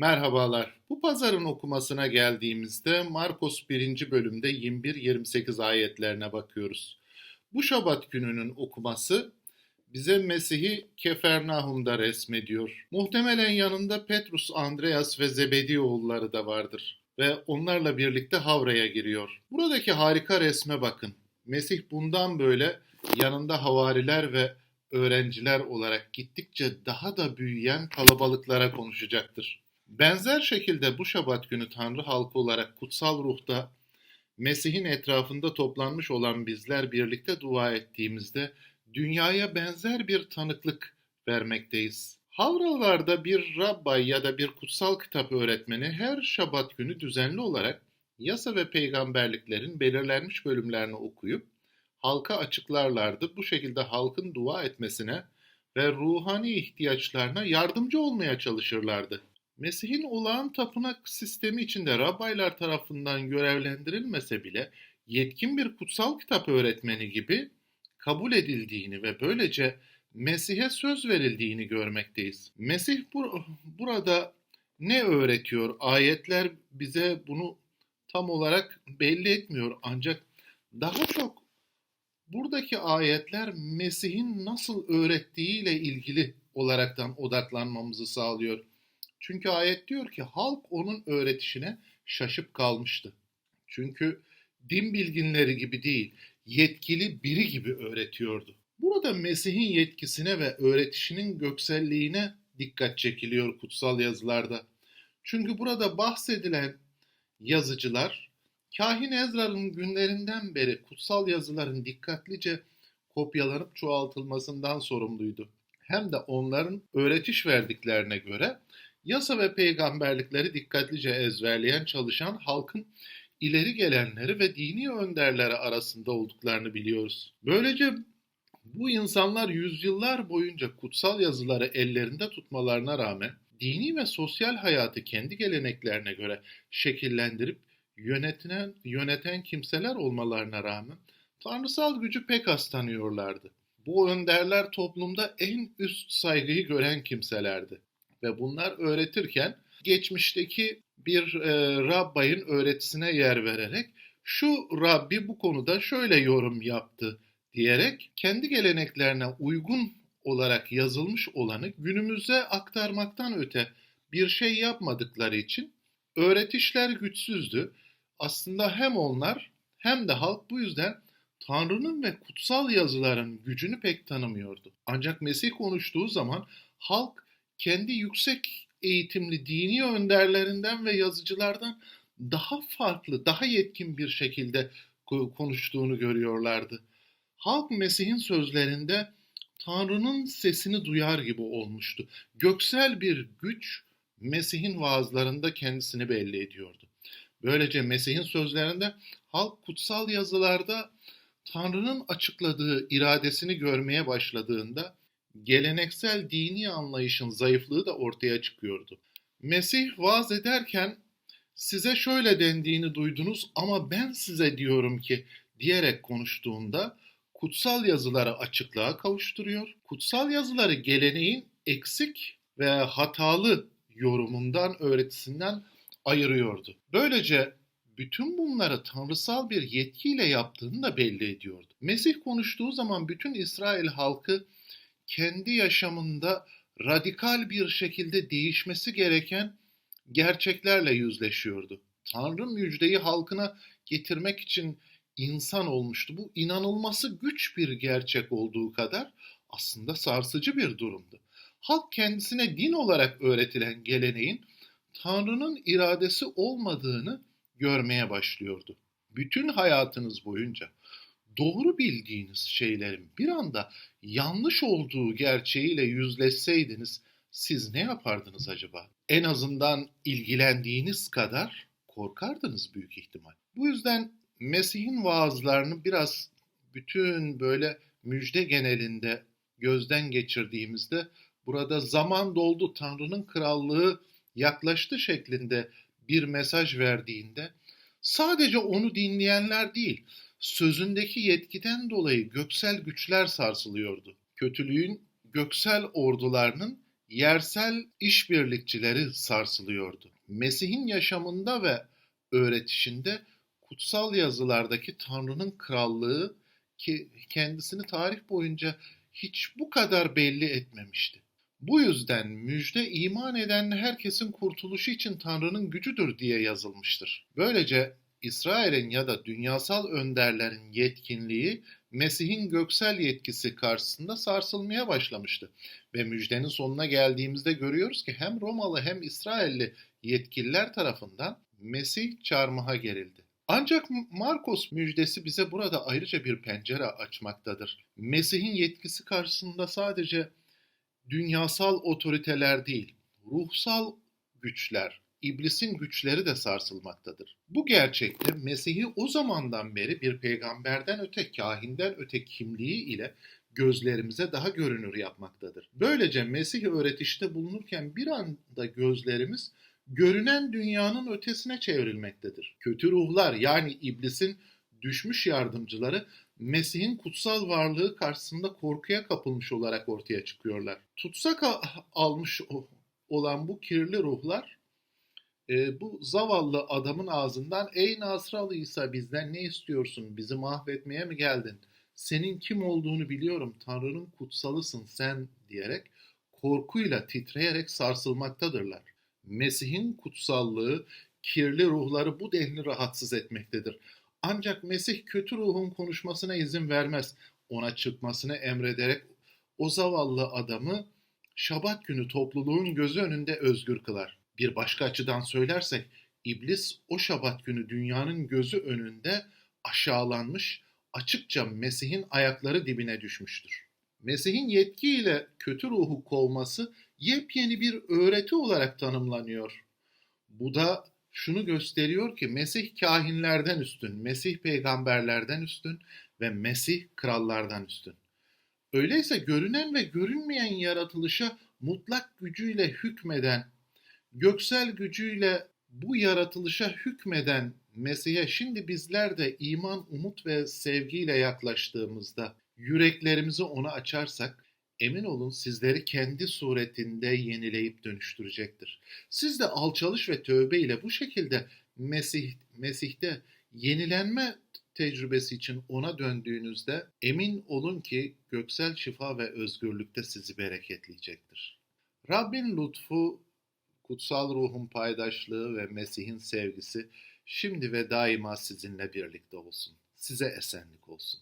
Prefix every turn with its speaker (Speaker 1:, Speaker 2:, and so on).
Speaker 1: Merhabalar. Bu pazarın okumasına geldiğimizde Markos 1. bölümde 21-28 ayetlerine bakıyoruz. Bu şabat gününün okuması bize Mesih'i Kefernahum'da resmediyor. Muhtemelen yanında Petrus, Andreas ve Zebedi oğulları da vardır ve onlarla birlikte Havra'ya giriyor. Buradaki harika resme bakın. Mesih bundan böyle yanında havariler ve öğrenciler olarak gittikçe daha da büyüyen kalabalıklara konuşacaktır. Benzer şekilde bu şabat günü Tanrı halkı olarak kutsal ruhta Mesih'in etrafında toplanmış olan bizler birlikte dua ettiğimizde dünyaya benzer bir tanıklık vermekteyiz. Havralarda bir rabbay ya da bir kutsal kitap öğretmeni her şabat günü düzenli olarak yasa ve peygamberliklerin belirlenmiş bölümlerini okuyup halka açıklarlardı. Bu şekilde halkın dua etmesine ve ruhani ihtiyaçlarına yardımcı olmaya çalışırlardı. Mesih'in olağan tapınak sistemi içinde rabbaylar tarafından görevlendirilmese bile yetkin bir kutsal kitap öğretmeni gibi kabul edildiğini ve böylece Mesih'e söz verildiğini görmekteyiz. Mesih bur- burada ne öğretiyor? Ayetler bize bunu tam olarak belli etmiyor ancak daha çok buradaki ayetler Mesih'in nasıl öğrettiğiyle ilgili olaraktan odaklanmamızı sağlıyor. Çünkü ayet diyor ki halk onun öğretişine şaşıp kalmıştı. Çünkü din bilginleri gibi değil, yetkili biri gibi öğretiyordu. Burada Mesih'in yetkisine ve öğretişinin gökselliğine dikkat çekiliyor kutsal yazılarda. Çünkü burada bahsedilen yazıcılar Kahin Ezra'nın günlerinden beri kutsal yazıların dikkatlice kopyalanıp çoğaltılmasından sorumluydu. Hem de onların öğretiş verdiklerine göre yasa ve peygamberlikleri dikkatlice ezberleyen çalışan halkın ileri gelenleri ve dini önderleri arasında olduklarını biliyoruz. Böylece bu insanlar yüzyıllar boyunca kutsal yazıları ellerinde tutmalarına rağmen dini ve sosyal hayatı kendi geleneklerine göre şekillendirip yönetilen, yöneten kimseler olmalarına rağmen tanrısal gücü pek az tanıyorlardı. Bu önderler toplumda en üst saygıyı gören kimselerdi. Ve bunlar öğretirken geçmişteki bir e, Rabbayın öğretisine yer vererek şu Rabbi bu konuda şöyle yorum yaptı diyerek kendi geleneklerine uygun olarak yazılmış olanı günümüze aktarmaktan öte bir şey yapmadıkları için öğretişler güçsüzdü. Aslında hem onlar hem de halk bu yüzden Tanrı'nın ve kutsal yazıların gücünü pek tanımıyordu. Ancak Mesih konuştuğu zaman halk kendi yüksek eğitimli dini önderlerinden ve yazıcılardan daha farklı, daha yetkin bir şekilde konuştuğunu görüyorlardı. Halk Mesih'in sözlerinde Tanrı'nın sesini duyar gibi olmuştu. Göksel bir güç Mesih'in vaazlarında kendisini belli ediyordu. Böylece Mesih'in sözlerinde halk kutsal yazılarda Tanrı'nın açıkladığı iradesini görmeye başladığında geleneksel dini anlayışın zayıflığı da ortaya çıkıyordu. Mesih vaaz ederken size şöyle dendiğini duydunuz ama ben size diyorum ki diyerek konuştuğunda kutsal yazıları açıklığa kavuşturuyor. Kutsal yazıları geleneğin eksik ve hatalı yorumundan, öğretisinden ayırıyordu. Böylece bütün bunları tanrısal bir yetkiyle yaptığını da belli ediyordu. Mesih konuştuğu zaman bütün İsrail halkı kendi yaşamında radikal bir şekilde değişmesi gereken gerçeklerle yüzleşiyordu. Tanrı müjdeyi halkına getirmek için insan olmuştu. Bu inanılması güç bir gerçek olduğu kadar aslında sarsıcı bir durumdu. Halk kendisine din olarak öğretilen geleneğin Tanrı'nın iradesi olmadığını görmeye başlıyordu. Bütün hayatınız boyunca doğru bildiğiniz şeylerin bir anda yanlış olduğu gerçeğiyle yüzleşseydiniz siz ne yapardınız acaba? En azından ilgilendiğiniz kadar korkardınız büyük ihtimal. Bu yüzden Mesih'in vaazlarını biraz bütün böyle müjde genelinde gözden geçirdiğimizde burada zaman doldu Tanrı'nın krallığı yaklaştı şeklinde bir mesaj verdiğinde sadece onu dinleyenler değil sözündeki yetkiden dolayı göksel güçler sarsılıyordu. Kötülüğün göksel ordularının yersel işbirlikçileri sarsılıyordu. Mesih'in yaşamında ve öğretişinde kutsal yazılardaki Tanrı'nın krallığı ki kendisini tarih boyunca hiç bu kadar belli etmemişti. Bu yüzden müjde iman eden herkesin kurtuluşu için Tanrı'nın gücüdür diye yazılmıştır. Böylece İsrail'in ya da dünyasal önderlerin yetkinliği Mesih'in göksel yetkisi karşısında sarsılmaya başlamıştı. Ve müjdenin sonuna geldiğimizde görüyoruz ki hem Romalı hem İsrailli yetkililer tarafından Mesih çarmıha gerildi. Ancak Markos müjdesi bize burada ayrıca bir pencere açmaktadır. Mesih'in yetkisi karşısında sadece dünyasal otoriteler değil, ruhsal güçler, iblisin güçleri de sarsılmaktadır. Bu gerçekte Mesih'i o zamandan beri bir peygamberden öte, kahinden öte kimliği ile gözlerimize daha görünür yapmaktadır. Böylece Mesih öğretişte bulunurken bir anda gözlerimiz görünen dünyanın ötesine çevrilmektedir. Kötü ruhlar yani iblisin düşmüş yardımcıları Mesih'in kutsal varlığı karşısında korkuya kapılmış olarak ortaya çıkıyorlar. Tutsak almış olan bu kirli ruhlar e, bu zavallı adamın ağzından ey Nasralı İsa bizden ne istiyorsun? Bizi mahvetmeye mi geldin? Senin kim olduğunu biliyorum. Tanrı'nın kutsalısın sen diyerek korkuyla titreyerek sarsılmaktadırlar. Mesih'in kutsallığı kirli ruhları bu denli rahatsız etmektedir. Ancak Mesih kötü ruhun konuşmasına izin vermez. Ona çıkmasını emrederek o zavallı adamı Şabat günü topluluğun gözü önünde özgür kılar. Bir başka açıdan söylersek iblis o Şabat günü dünyanın gözü önünde aşağılanmış, açıkça Mesih'in ayakları dibine düşmüştür. Mesih'in yetkiyle kötü ruhu kovması yepyeni bir öğreti olarak tanımlanıyor. Bu da şunu gösteriyor ki Mesih kahinlerden üstün, Mesih peygamberlerden üstün ve Mesih krallardan üstün. Öyleyse görünen ve görünmeyen yaratılışa mutlak gücüyle hükmeden, göksel gücüyle bu yaratılışa hükmeden Mesih'e şimdi bizler de iman, umut ve sevgiyle yaklaştığımızda yüreklerimizi ona açarsak emin olun sizleri kendi suretinde yenileyip dönüştürecektir. Siz de alçalış ve tövbe ile bu şekilde Mesih, Mesih'te yenilenme tecrübesi için ona döndüğünüzde emin olun ki göksel şifa ve özgürlükte sizi bereketleyecektir. Rabbin lütfu, kutsal ruhun paydaşlığı ve Mesih'in sevgisi şimdi ve daima sizinle birlikte olsun. Size esenlik olsun.